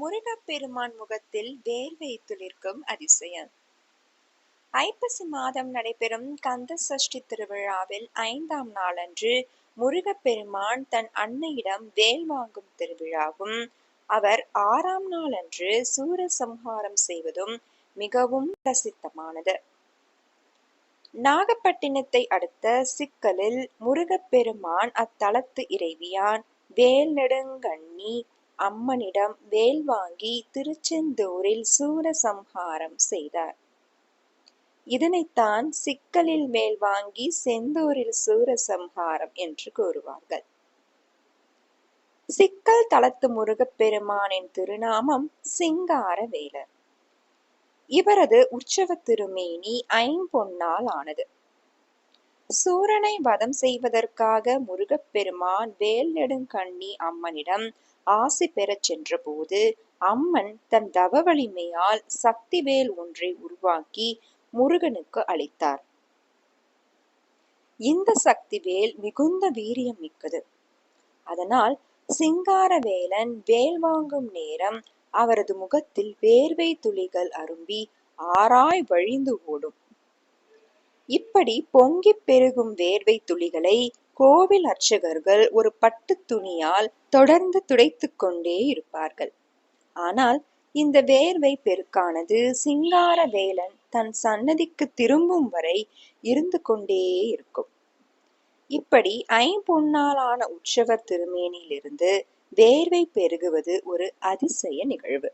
முருகப்பெருமான் முகத்தில் வேர்வை துளிர்க்கும் அதிசயம். ஐப்பசி மாதம் நடைபெறும் கந்த சஷ்டி திருவிழாவில் ஐந்தாம் நாளன்று முருகப்பெருமான் தன் அன்னையிடம் வேல் வாங்கும் திருவிழாவும் அவர் ஆறாம் நாளன்று சூரசம்ஹாரம் செய்வதும் மிகவும் பிரசித்தமானது. நாகப்பட்டினத்தை அடுத்த சிக்கலில் முருகப்பெருமான் அத்தலத்து இறைவியான் வேல் நெடுங்கண்ணி அம்மனிடம் வேல் வாங்கி திருச்செந்தூரில் சூரசம்ஹாரம் செய்தார். இதனைத்தான் சிக்கலில் மேல் வாங்கி செந்தூரில் சூரசம்ஹாரம் என்று கூறுவார்கள். சிக்கல் தளத்து முருகப்பெருமானின் திருநாமம் சிங்காரவேலர் இவரது உற்சவ திருமேனி ஐம்பொன்னால் ஆனது. சூரனை வதம் செய்வதற்காக முருகப்பெருமான் வேல் நெடுங்கண்ணி அம்மனிடம் ஆசி பெறச் சென்றபோது அம்மன் தன் தவ வலிமையால் சக்திவேல் ஒன்றை உருவாக்கி முருகனுக்கு அளித்தார். இந்த சக்தி வேல் மிகுந்த வீரியம் மிக்கது. அதனால் சிங்காரவேலன் வேல் வாங்கும் நேரம் அவரது முகத்தில் வேர்வை துளிகள் அரும்பி ஆராய் வழிந்து ஓடும். இப்படி பொங்கிப் பெருகும் வேர்வை துளிகளை கோவில் அர்ச்சகர்கள் ஒரு பட்டு துணியால் தொடர்ந்து துடைத்துக் கொண்டே இருப்பார்கள். ஆனால் இந்த வேர்வை பெருக்கானது சிங்கார வேலன் தன் சன்னதிக்கு திரும்பும் வரை இருந்து கொண்டே இருக்கும். இப்படி ஐம்பொன்னாலான உற்சவர் திருமேனியிலிருந்து வேர்வை பெருகுவது ஒரு அதிசய நிகழ்வு.